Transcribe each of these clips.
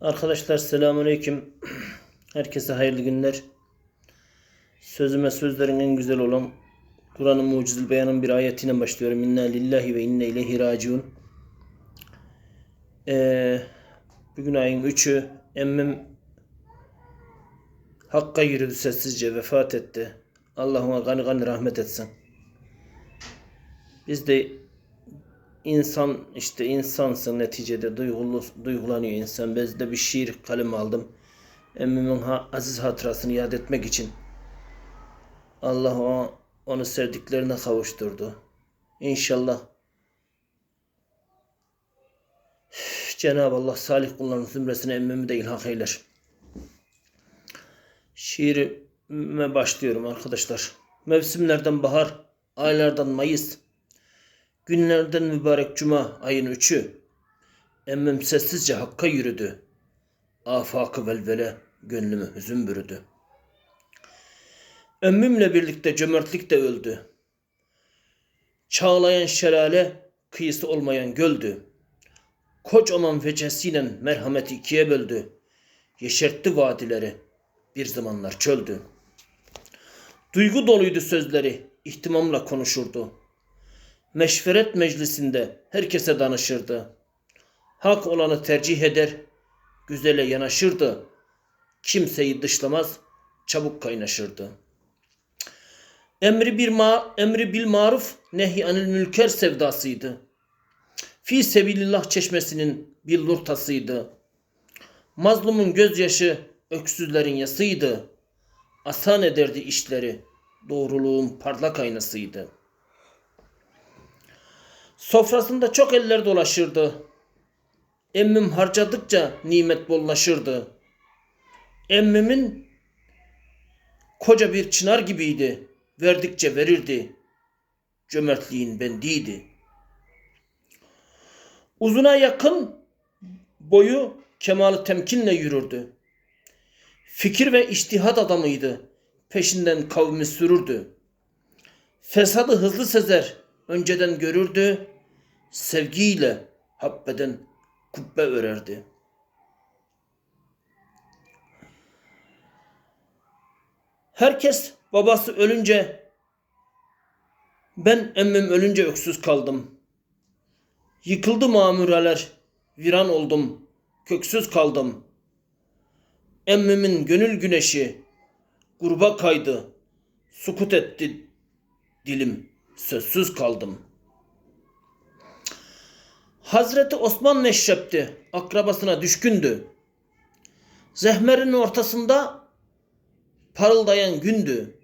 Arkadaşlar selamünaleyküm. Herkese hayırlı günler. Sözüme sözlerin en güzel olan Kur'an-ı Mucizül Beyan'ın bir ayetiyle başlıyorum. İnna lillahi ve inne ileyhi raciun. Ee, bugün ayın 3'ü emmim Hakka yürüdü sessizce vefat etti. Allah ona gani gani rahmet etsin. Biz de insan işte insansın neticede duygulu, duygulanıyor insan. Ben de bir şiir kalem aldım. Emmimin ha, aziz hatırasını yad etmek için. Allah o, onu sevdiklerine kavuşturdu. İnşallah Cenab-ı Allah salih kulların zümresine emmimi de ilhak eyler. Şiirime başlıyorum arkadaşlar. Mevsimlerden bahar, aylardan Mayıs, günlerden mübarek cuma ayın üçü. Emmim sessizce hakka yürüdü. Afakı velvele gönlümü hüzün bürüdü. Emmimle birlikte cömertlik de öldü. Çağlayan şelale kıyısı olmayan göldü. Kocaman fecesiyle merhameti ikiye böldü. Yeşertti vadileri. Bir zamanlar çöldü. Duygu doluydu sözleri. ihtimamla konuşurdu. Meşveret meclisinde herkese danışırdı. Hak olanı tercih eder, güzele yanaşırdı. Kimseyi dışlamaz, çabuk kaynaşırdı. Emri bir ma emri bil maruf, nehy anil mülker sevdasıydı. Fi sebilillah çeşmesinin bir lurtasıydı. Mazlumun gözyaşı öksüzlerin yasıydı. Asan ederdi işleri. Doğruluğun parlak aynasıydı. Sofrasında çok eller dolaşırdı. Emmim harcadıkça nimet bollaşırdı. Emmimin koca bir çınar gibiydi. Verdikçe verirdi. Cömertliğin bendiydi. Uzuna yakın boyu kemalı temkinle yürürdü. Fikir ve iştihat adamıydı. Peşinden kavmi sürürdü. Fesadı hızlı sezer, önceden görürdü. Sevgiyle habbeden kubbe örerdi. Herkes babası ölünce ben emmim ölünce öksüz kaldım. Yıkıldı mamuralar, viran oldum, köksüz kaldım. Emmimin gönül güneşi gruba kaydı. Sukut etti dilim. Sözsüz kaldım. Hazreti Osman neşrepti. Akrabasına düşkündü. Zehmerin ortasında parıldayan gündü.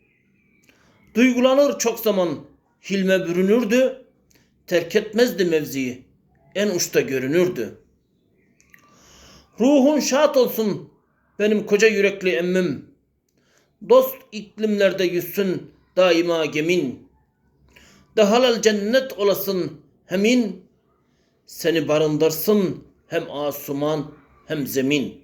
Duygulanır çok zaman hilme bürünürdü. Terk etmezdi mevziyi. En uçta görünürdü. Ruhun şad olsun benim koca yürekli emmim. Dost iklimlerde yüzsün daima gemin. Dahalal cennet olasın hemin. Seni barındırsın hem asuman hem zemin.